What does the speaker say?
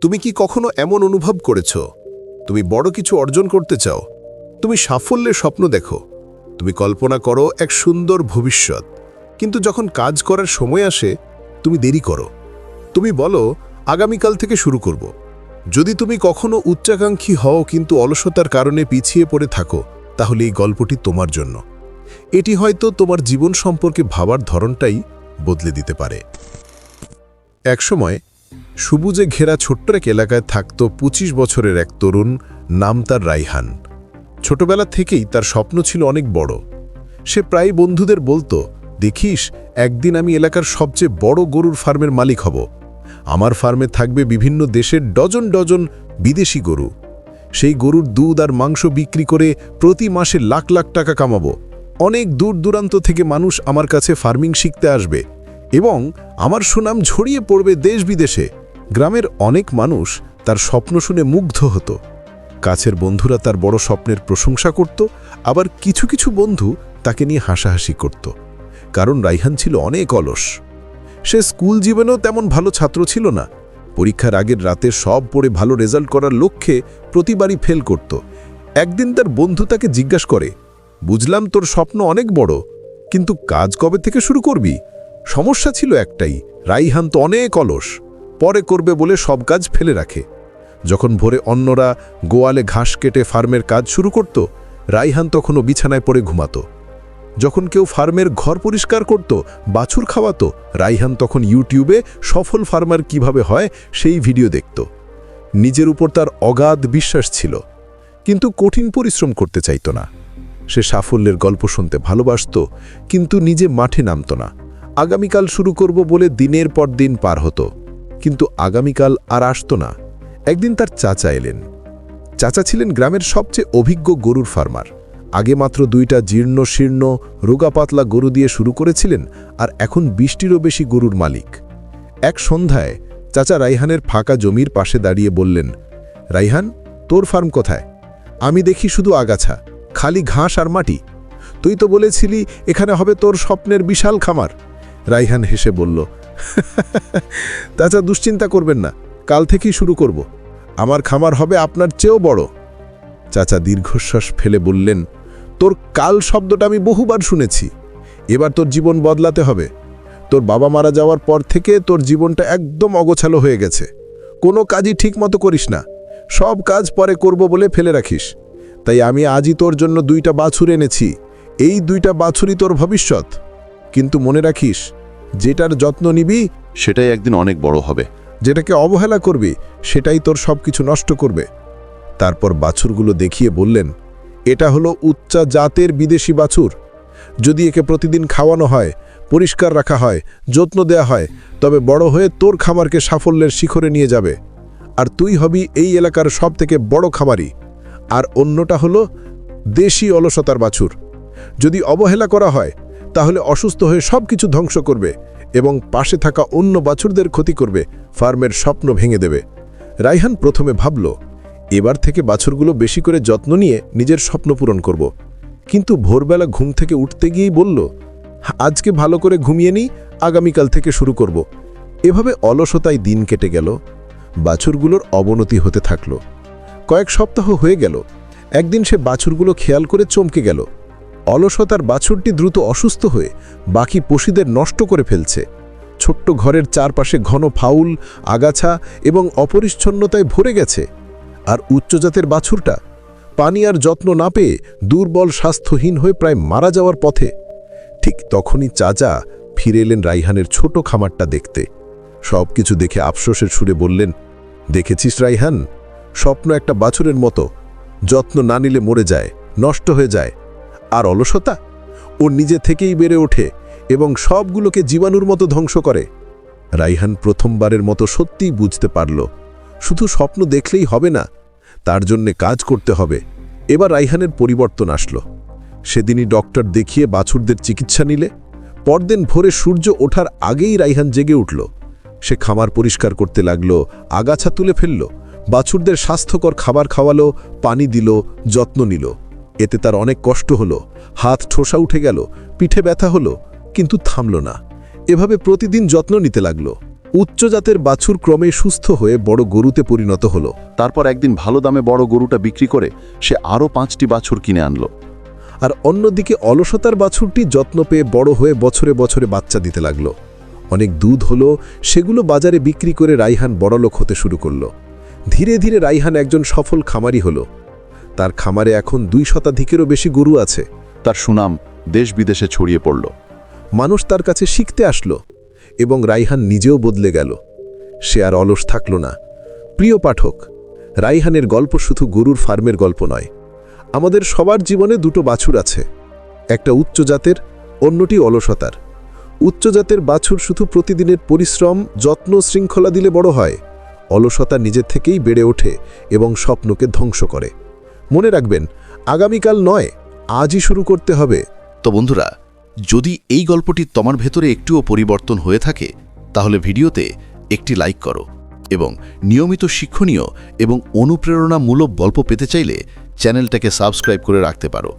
তুমি কি কখনো এমন অনুভব করেছ? তুমি বড় কিছু অর্জন করতে চাও? তুমি সাফল্যের স্বপ্ন দেখো। তুমি কল্পনা করো এক সুন্দর ভবিষ্যৎ। কিন্তু যখন কাজ করার সময় আসে, তুমি দেরি করো। তুমি বলো, আগামীকাল থেকে শুরু করব। যদি তুমি কখনো উচ্চাকাঙ্ক্ষী হও কিন্তু অলসতার কারণে পিছিয়ে পড়ে থাকো, তাহলে এই গল্পটি তোমার জন্য। এটি হয়তো তোমার জীবন সম্পর্কে ভাবার ধরনটাই বদলে দিতে পারে। একসময় সবুজে ঘেরা ছোট্ট এক এলাকায় থাকত ২৫ বছরের এক তরুণ, নাম তার রাইহান। ছোটবেলা থেকেই তার স্বপ্ন ছিল অনেক বড়। সে প্রায় বন্ধুদের বলতো, দেখিস, একদিন আমি এলাকার সবচেয়ে বড় গরুর ফার্মের মালিক হব। আমার ফার্মে থাকবে বিভিন্ন দেশের ডজন ডজন বিদেশি গরু। সেই গরুর দুধ আর মাংস বিক্রি করে প্রতি মাসে লাখ লাখ টাকা কামাবো। অনেক দূর দূরান্ত থেকে মানুষ আমার কাছে ফার্মিং শিখতে আসবে এবং আমার সুনাম ছড়িয়ে পড়বে দেশ বিদেশে। গ্রামের অনেক মানুষ তার স্বপ্ন শুনে মুগ্ধ হতো। কাছের বন্ধুরা তার বড় স্বপ্নের প্রশংসা করত, আবার কিছু কিছু বন্ধু তাকে নিয়ে হাসাহাসি করত। কারণ রাইহান ছিল অনেক অলস। সে স্কুল জীবনেও তেমন ভালো ছাত্র ছিল না। পরীক্ষার আগের রাতে সব পড়ে ভালো রেজাল্ট করার লক্ষ্যে প্রতিবারই ফেল করত। একদিন তার বন্ধু তাকে জিজ্ঞাসা করে, বুঝলাম তোর স্বপ্ন অনেক বড়, কিন্তু কাজ কবে থেকে শুরু করবি? সমস্যা ছিল একটাই, রাইহান তো অনেক অলস। পরে করবে বলে সব কাজ ফেলে রাখে। যখন ভোরে অন্যরা গোয়ালে ঘাস কেটে ফার্মের কাজ শুরু করত, রাইহান তখনও বিছানায় পড়ে ঘুমাত। যখন কেউ ফার্মের ঘর পরিষ্কার করত, বাছুর খাওয়াতো, রাইহান তখন ইউটিউবে সফল ফার্মার কীভাবে হয় সেই ভিডিও দেখত। নিজের উপর তার অগাধ বিশ্বাস ছিল, কিন্তু কঠিন পরিশ্রম করতে চাইত না। সে সাফল্যের গল্প শুনতে ভালোবাসত, কিন্তু নিজে মাঠে নামত না। আগামীকাল শুরু করব বলে দিনের পর দিন পার হতো। কিন্তু আগামীকাল আর আসতো না। একদিন তার চাচা এলেন। চাচা ছিলেন গ্রামের সবচেয়ে অভিজ্ঞ গরুর ফার্মার। আগে মাত্র দুইটা জীর্ণ শীর্ণ, রোগাপাতলা গরু দিয়ে শুরু করেছিলেন আর এখন বৃষ্টিরও বেশি গরুর মালিক। এক সন্ধ্যায় চাচা রাইহানের ফাঁকা জমির পাশে দাঁড়িয়ে বললেন, রাইহান, তোর ফার্ম কোথায়? আমি দেখি শুধু আগাছা, খালি ঘাস আর মাটি। তুই তো বলেছিলি এখানে হবে তোর স্বপ্নের বিশাল খামার। রাইহান হেসে বলল চাচা দুশ্চিন্তা করবেন না, কাল থেকেই শুরু করব। আমার খামার হবে আপনার চেয়েও বড়। চাচা দীর্ঘশ্বাস ফেলে বললেন, তোর কাল শব্দটা আমি বহুবার শুনেছি। এবার তোর জীবন বদলাতে হবে। তোর বাবা মারা যাওয়ার পর থেকে তোর জীবনটা একদম অগোছালো হয়ে গেছে। কোনো কাজই ঠিকমতো করিস না। সব কাজ পরে করব বলে ফেলে রাখিস। তাই আমি আজই তোর জন্য দুইটা বাছুর এনেছি। এই দুইটা বাছুরই তোর ভবিষ্যৎ। কিন্তু মনে রাখিস যেটার যত্ন নিবি, সেটাই একদিন অনেক বড় হবে। যেটাকে অবহেলা করবি, সেটাই তোর সব কিছু নষ্ট করবে। তারপর বাছুরগুলো দেখিয়ে বললেন, এটা হলো উচ্চা জাতের বিদেশি বাছুর। যদি একে প্রতিদিন খাওয়ানো হয়, পরিষ্কার রাখা হয়, যত্ন দেয়া হয়, তবে বড় হয়ে তোর খামারকে সাফল্যের শিখরে নিয়ে যাবে। আর তুই হবি এই এলাকার সব থেকে বড় খামারি। আর অন্যটা হলো দেশি অলসতার বাছুর। যদি অবহেলা করা হয় তাহলে অসুস্থ হয়ে সব কিছু ধ্বংস করবে এবং পাশে থাকা অন্য বাছুরদের ক্ষতি করবে, ফার্মের স্বপ্ন ভেঙে দেবে। রাইহান প্রথমে ভাবল, এবার থেকে বাছুরগুলো বেশি করে যত্ন নিয়ে নিজের স্বপ্ন পূরণ করব। কিন্তু ভোরবেলা ঘুম থেকে উঠতে গিয়েই বলল, আজকে ভালো করে ঘুমিয়ে নিই, আগামীকাল থেকে শুরু করব। এভাবে অলসতায় দিন কেটে গেল। বাছুরগুলোর অবনতি হতে থাকল। কয়েক সপ্তাহ হয়ে গেল। একদিন সে বাছুরগুলো খেয়াল করে চমকে গেল। অলসতার বাছুরটি দ্রুত অসুস্থ হয়ে বাকি পশুদের নষ্ট করে ফেলছে। ছোট্ট ঘরের চারপাশে ঘন ফাউল, আগাছা এবং অপরিচ্ছন্নতায় ভরে গেছে। আর উচ্চজাতের বাছুরটা পানি আর যত্ন না পেয়ে দুর্বল স্বাস্থ্যহীন হয়ে প্রায় মারা যাওয়ার পথে ঠিক তখনই চাচা ফিরে এলেন রাইহানের ছোট খামারটা দেখতে। সব কিছু দেখে আফসোসের সুরে বললেন, দেখেছিস রাইহান? স্বপ্ন একটা বাছুরের মতো। যত্ন না নিলে মরে যায়, নষ্ট হয়ে যায়। আর অলসতা? ও নিজে থেকেই বেড়ে ওঠে এবং সবগুলোকে জীবাণুর মতো ধ্বংস করে। রাইহান প্রথমবারের মতো সত্যিই বুঝতে পারল, শুধু স্বপ্ন দেখলেই হবে না, তার জন্যে কাজ করতে হবে। এবার রাইহানের পরিবর্তন আসলো। সেদিনই ডক্টর দেখিয়ে বাছুরদের চিকিৎসা নিলে, পরদিন ভোরে সূর্য ওঠার আগেই রাইহান জেগে উঠল। সে খামার পরিষ্কার করতে লাগল, আগাছা তুলে ফেলল, বাছুরদের স্বাস্থ্যকর খাবার খাওয়ালো, পানি দিল, যত্ন নিল। এতে তার অনেক কষ্ট হলো হাত ঠোসা উঠে গেল পিঠে ব্যথা হলো কিন্তু থামল না। এভাবে প্রতিদিন যত্ন নিতে লাগল। উচ্চ জাতের বাছুর ক্রমে সুস্থ হয়ে বড় গরুতে পরিণত হলো। তারপর একদিন ভালো দামে বড় গরুটা বিক্রি করে সে আরও পাঁচটি বাছুর কিনে আনলো। আর অন্যদিকে অলসতার বাছুরটি যত্ন পেয়ে বড় হয়ে বছরে বছরে বাচ্চা দিতে লাগল। অনেক দুধ হলো সেগুলো বাজারে বিক্রি করে রাইহান বড়লোক হতে শুরু করল। ধীরে ধীরে রাইহান একজন সফল খামারি হলো। তার খামারে এখন দুই শতাধিকেরও বেশি গরু আছে। তার সুনাম দেশ বিদেশে ছড়িয়ে পড়ল। মানুষ তার কাছে শিখতে আসলো এবং রাইহান নিজেও বদলে গেল। সে আর অলস থাকল না। প্রিয় পাঠক রাইহানের গল্প শুধু গরুর ফার্মের গল্প নয় আমাদের সবার জীবনে দুটো বাছুর আছে। একটা উচ্চ জাতের অন্যটি অলসতার। উচ্চ জাতের বাছুর শুধু প্রতিদিনের পরিশ্রম যত্ন শৃঙ্খলা দিলে বড় হয়। অলসতা নিজের থেকেই বেড়ে ওঠে এবং স্বপ্নকে ধ্বংস করে। মনে রাখবেন, আগামীকাল নয়, আজই শুরু করতে হবে। তো বন্ধুরা, যদি এই গল্পটি তোমার ভেতরে একটুও পরিবর্তন হয়ে থাকে, তাহলে ভিডিওতে একটি লাইক করো এবং নিয়মিত শিক্ষণীয় এবং অনুপ্রেরণামূলক গল্প পেতে চাইলে চ্যানেলটাকে সাবস্ক্রাইব করে রাখতে পারো।